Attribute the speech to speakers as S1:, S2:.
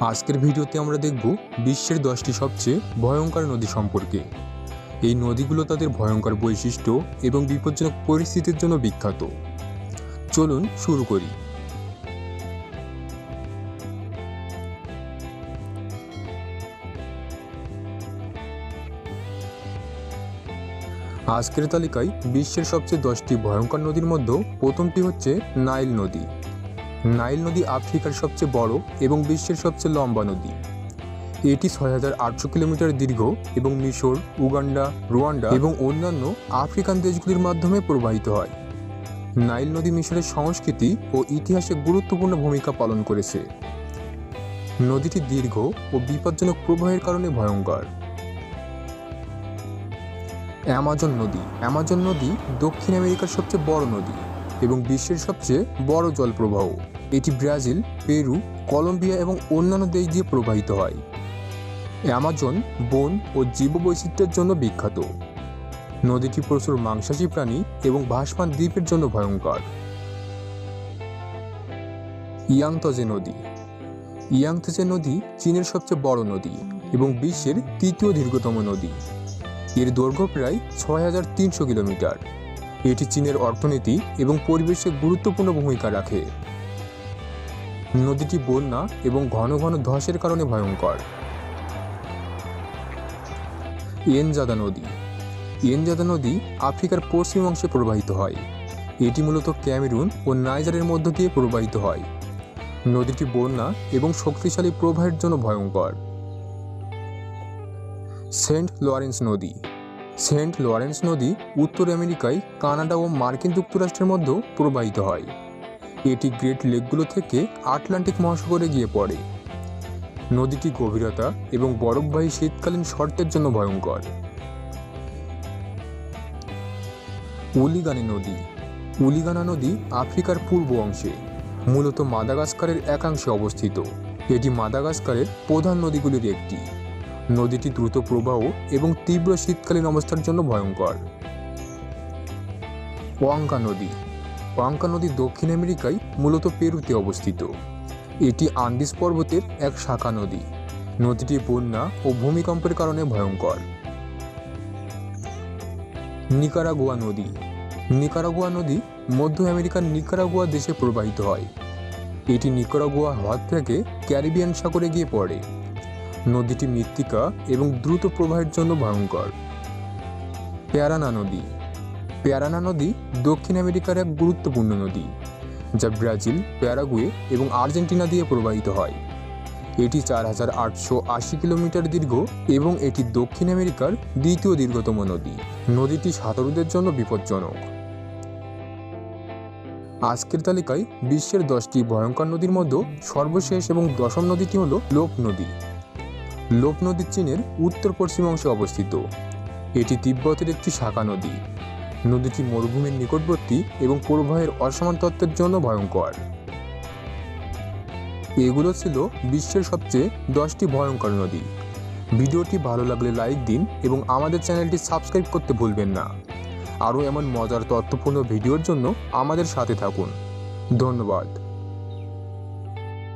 S1: আজকের ভিডিওতে আমরা দেখব বিশ্বের দশটি সবচেয়ে ভয়ঙ্কর নদী সম্পর্কে। এই নদীগুলো তাদের ভয়ঙ্কর বৈশিষ্ট্য এবং বিপজ্জনক পরিস্থিতির জন্য বিখ্যাত। চলুন শুরু করি। আজকের তালিকায় বিশ্বের সবচেয়ে দশটি ভয়ঙ্কর নদীর মধ্যে প্রথমটি হচ্ছে নাইল নদী। নাইল নদী আফ্রিকার সবচেয়ে বড় এবং বিশ্বের সবচেয়ে লম্বা নদী। এটি ছয় হাজার আটশো কিলোমিটার দীর্ঘ এবং মিশর, উগান্ডা, রুয়ান্ডা এবং অন্যান্য আফ্রিকান দেশগুলির মাধ্যমে প্রবাহিত হয়। নাইল নদী মিশরের সংস্কৃতি ও ইতিহাসে গুরুত্বপূর্ণ ভূমিকা পালন করেছে। নদীটি দীর্ঘ ও বিপজ্জনক প্রবাহের কারণে ভয়ঙ্কর। অ্যামাজন নদী। অ্যামাজন নদী দক্ষিণ আমেরিকার সবচেয়ে বড় নদী। এবং বিশ্বের সবচেয়ে বড় জলপ্রবাহ। এটি ব্রাজিল, পেরু, কলম্বিয়া এবং অন্যান্য দেশ দিয়ে প্রবাহিত হয়। অ্যামাজন বন ও জীববৈচিত্র্যের জন্য বিখ্যাত। নদীটি প্রচুর মাংসাশী প্রাণী এবং ভাসমান দ্বীপের জন্য ভয়ঙ্কর। ইয়াংতজে নদী। ইয়াংতজে নদী চীনের সবচেয়ে বড় নদী এবং বিশ্বের তৃতীয় দীর্ঘতম নদী। এর দৈর্ঘ্য প্রায় ছয় হাজার তিনশো কিলোমিটার। এটি চীনের অর্থনীতি এবং পরিবেশে গুরুত্বপূর্ণ ভূমিকা রাখে। নদীটি বন্যা এবং ঘন ঘন ধসের কারণে ভয়ঙ্কর। ইয়েনজাদা নদী। ইয়েনজাদা নদী আফ্রিকার পশ্চিম অংশে প্রবাহিত হয়। এটি মূলত ক্যামেরুন ও নাইজারের মধ্য দিয়ে প্রবাহিত হয়। নদীটি বন্যা এবং শক্তিশালী প্রবাহের জন্য ভয়ঙ্কর। সেন্ট লরেন্স নদী। সেন্ট লরেন্স নদী উত্তর আমেরিকায় কানাডা ও মার্কিন যুক্তরাষ্ট্রের মধ্যে প্রবাহিত হয়। এটি গ্রেট লেকগুলো থেকে আটলান্টিক মহাসাগরে গিয়ে পড়ে। নদীটি গভীরতা এবং বরফবাহী শীতকালীন শর্তের জন্য ভয়ঙ্কর। উলিগানি নদী। উলিগানা নদী আফ্রিকার পূর্ব অংশে, মূলত মাদাগাস্কারের একাংশে অবস্থিত। এটি মাদাগাস্কারের প্রধান নদীগুলির একটি। নদীটি দ্রুত প্রবাহ এবং তীব্র শীতকালীন অবস্থার জন্য ভয়ঙ্কর। ওয়াঙ্কা নদী। ওয়াঙ্কা নদী দক্ষিণ আমেরিকায় মূলত পেরুতে অবস্থিত। এটি আন্দিস পর্বতের এক শাখা নদী। নদীটি বন্যা ও ভূমিকম্পের কারণে ভয়ঙ্কর। নিকারাগুয়া নদী। নিকারাগুয়া নদী মধ্য আমেরিকার নিকারাগুয়া দেশে প্রবাহিত হয়। এটি নিকারাগুয়া হ্রদ থেকে ক্যারিবিয়ান সাগরে গিয়ে পড়ে। নদীটি মৃত্তিকা এবং দ্রুত প্রবাহের জন্য ভয়ঙ্কর। প্যারানা নদী। প্যারানা নদী দক্ষিণ আমেরিকার এক গুরুত্বপূর্ণ নদী, যা ব্রাজিল, প্যারাগুয়ে এবং আর্জেন্টিনা দিয়ে প্রবাহিত হয়। এটি চার হাজার আটশো আশি কিলোমিটার দীর্ঘ এবং এটি দক্ষিণ আমেরিকার দ্বিতীয় দীর্ঘতম নদী। নদীটি সাঁতারুদের জন্য বিপজ্জনক। আজকের তালিকায় বিশ্বের দশটি ভয়ঙ্কর নদীর মধ্যে সর্বশেষ এবং দশম নদীটি হল লোপ নদী। লোপ নদী চীনের উত্তর পশ্চিম অংশে অবস্থিত। এটি তিব্বতের একটি শাখা নদী। নদীটি মরুভূমির নিকটবর্তী এবং প্রবাহের অসমান তত্ত্বের জন্য ভয়ঙ্কর। এগুলো ছিল বিশ্বের সবচেয়ে দশটি ভয়ঙ্কর নদী। ভিডিওটি ভালো লাগলে লাইক দিন এবং আমাদের চ্যানেলটি সাবস্ক্রাইব করতে ভুলবেন না। আরও এমন মজার তথ্যপূর্ণ ভিডিওর জন্য আমাদের সাথে থাকুন। ধন্যবাদ।